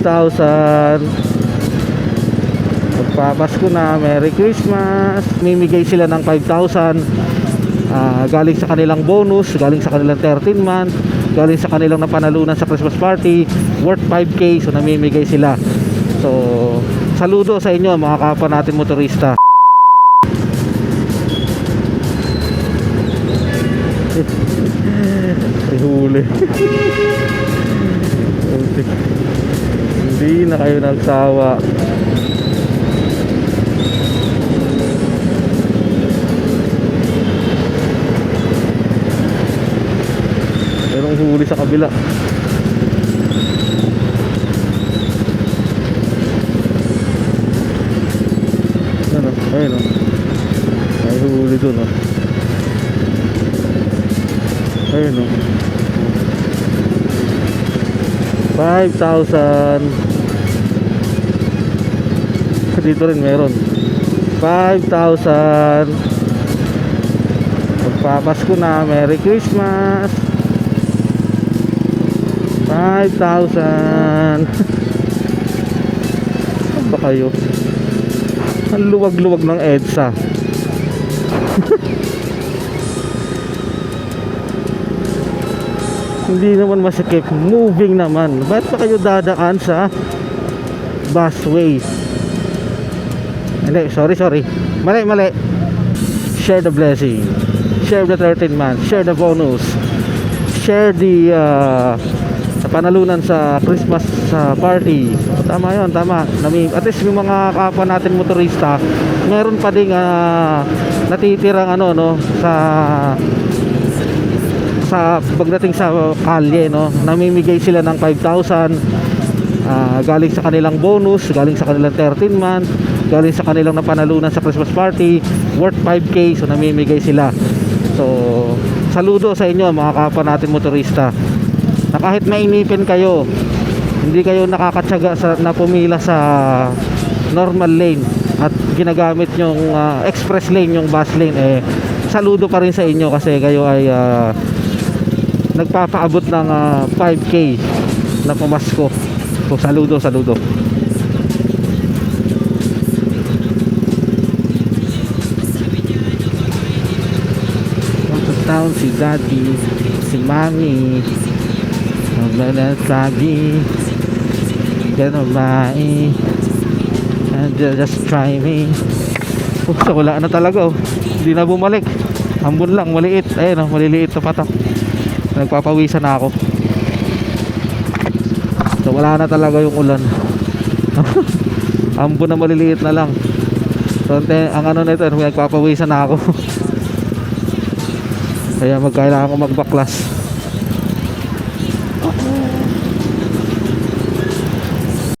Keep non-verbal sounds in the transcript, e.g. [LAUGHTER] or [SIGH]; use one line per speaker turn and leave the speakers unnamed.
5,000 Magpapasko na Merry Christmas. Mimigay sila ng 5,000 Ah, Galing sa kanilang bonus Galing sa kanilang 13 month Galing sa kanilang napanalunan sa Christmas party Worth 5K So namimigay sila. So Saludo sa inyo mga kapwa natin motorista. [LAUGHS] May huli [LAUGHS] Hindi na kayo nagsawa. Merong huli sa kabila. Ano? Ayun o May huli dun o Ayun o 5,000 Dito rin meron. 5,000 Magpapasko na. Merry Christmas. 5,000 Saan [LAUGHS] ba kayo? Ang luwag-luwag ng EDSA [LAUGHS] Hindi naman masikip. Moving naman. Ba't pa kayo dadaan sa Busway? Hindi, sorry, sorry. Mali, mali. Share the blessing. Share the 13 months Share the bonus. Share the uh, panalunan sa Christmas sa party. O, tama 'yon, tama. Nami, at least yung mga kapwa natin motorista, meron pa ding ah, natitirang ano no sa sa pagdating sa kalye no namimigay sila ng 5,000 ah, galing sa kanilang bonus galing sa kanilang 13 month galing sa kanilang napanalunan sa Christmas party worth 5k so namimigay sila. So saludo sa inyo mga kapwa natin motorista na kahit mainipin kayo hindi kayo nakakatsaga sa, na pumila sa normal lane at ginagamit yung ah, express lane yung bus lane eh saludo pa rin sa inyo kasi kayo ay ah, nagpapaabot ng ah, 5k na pumasko so saludo saludo. Town si daddy si mami Maglalasagi Ganun eh And uh, just try me so wala na talaga oh. Hindi na bumalik. Ambon lang, maliit. Ayun oh, maliliit na patak Nagpapawisan na ako. So wala na talaga yung ulan. [LAUGHS] Ambon na maliliit na lang. So ang ano na ito Nagpapawisan na ako. [LAUGHS] Kaya magkailangan ko magbaklas